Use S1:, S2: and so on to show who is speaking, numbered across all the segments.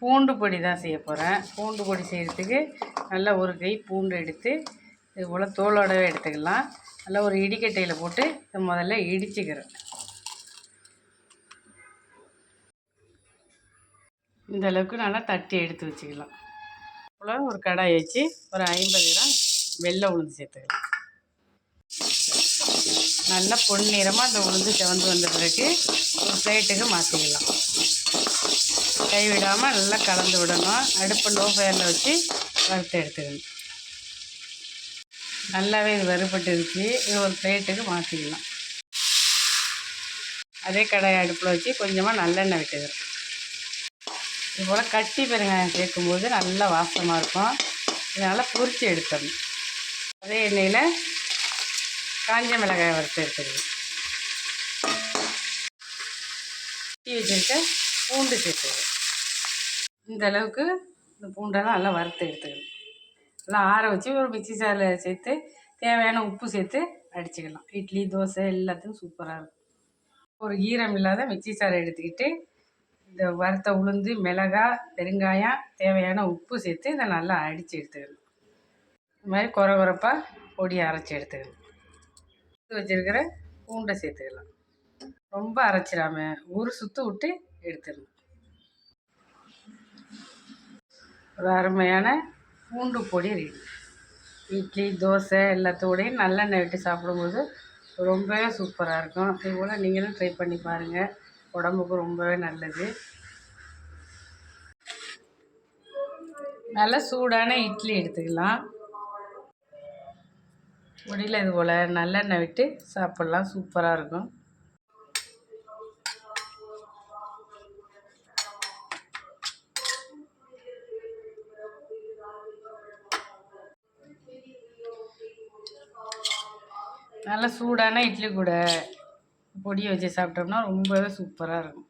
S1: பூண்டு பொடி தான் செய்ய போகிறேன் பூண்டு பொடி செய்கிறதுக்கு நல்லா ஒரு கை பூண்டு எடுத்து இது போல் தோலோடவே எடுத்துக்கலாம். நல்லா ஒரு இடிக்கட்டையில் போட்டு இதை முதல்ல இடிச்சுக்கிறேன். இந்த அளவுக்கு நல்லா தட்டி எடுத்து வச்சுக்கலாம். போல் ஒரு கடாய் வச்சு ஒரு ஐம்பது கிராம் வெள்ளை உளுந்து சேர்த்துக்கலாம். நல்லா பொன்னிறமாக அந்த உளுந்து செவந்து வந்த பிறகு ஒரு பிளேட்டுக்கு மாற்றிக்கலாம் கை விடாமல் நல்லா கலந்து விடணும். அடுப்பு லோ ஃபயரில் வச்சு வறுத்து எடுத்துக்கணும். நல்லாவே இது வறுபட்டுருச்சு. இது ஒரு பிளேட்டுக்கு மாற்றிக்கலாம் அதே கடாய் அடுப்பில் வச்சு கொஞ்சமாக நல்லெண்ணெய் விட்டுக்கிறேன். இது போல் கட்டி பெருங்காயம் சேர்க்கும்போது நல்லா வாசமாக இருக்கும். இதனால் பொரித்து எடுத்துடணும். அதே எண்ணெயில் காஞ்ச மிளகாய் வறுத்து எடுத்துக்கணும். வச்சுருக்க பூண்டு சேர்த்துக்கிறேன். இந்த அளவுக்கு இந்த பூண்டெல்லாம் நல்லா வறுத்து எடுத்துக்கணும். நல்லா ஆற வச்சு ஒரு மிக்சி சாரில் சேர்த்து தேவையான உப்பு சேர்த்து அடிச்சுக்கலாம். இட்லி தோசை எல்லாத்துக்கும் சூப்பராக இருக்கும். ஒரு ஈரம் இல்லாத மிக்சி சாறை எடுத்துக்கிட்டு இந்த வறுத்த உளுந்து மிளகாய் பெருங்காயம் தேவையான உப்பு சேர்த்து இதை நல்லா அடித்து எடுத்துக்கணும். இது மாதிரி குறை குறைப்பாக பொடி அரைச்சி எடுத்துக்கணும். எடுத்து வச்சுருக்கிற பூண்டை சேர்த்துக்கலாம். ரொம்ப அரைச்சிடாம ஒரு சுற்று விட்டு எடுத்துடணும் ஒரு அருமையான பூண்டு பொடி ரெடி. இட்லி தோசை எல்லாத்தோடையும் நல்லெண்ணெய் விட்டு சாப்பிடும்போது ரொம்பவே சூப்பராக இருக்கும். இது போல் நீங்களும் ட்ரை பண்ணி பாருங்கள் உடம்புக்கு ரொம்பவே நல்லது. நல்ல சூடான இட்லி எடுத்துக்கலாம். முடியல இது போல் நல்லெண்ணெய் விட்டு சாப்பிட்லாம். சூப்பராக இருக்கும். நல்ல சூடான இட்லி கூட பொடியை வச்சு சாப்பிட்டோம்னா ரொம்பவே சூப்பராக இருக்கும்.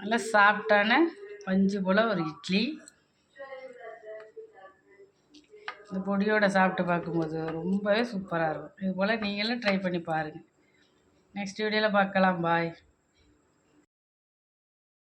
S1: நல்ல சாஃப்டான பஞ்சு போல் ஒரு இட்லி. இந்த பொடியோட சாப்பிட்டு பார்க்கும்போது ரொம்பவே சூப்பராக இருக்கும். இது போல் நீங்களும் ட்ரை பண்ணி பாருங்கள் நெக்ஸ்ட் வீடியோவில் பார்க்கலாம். பாய்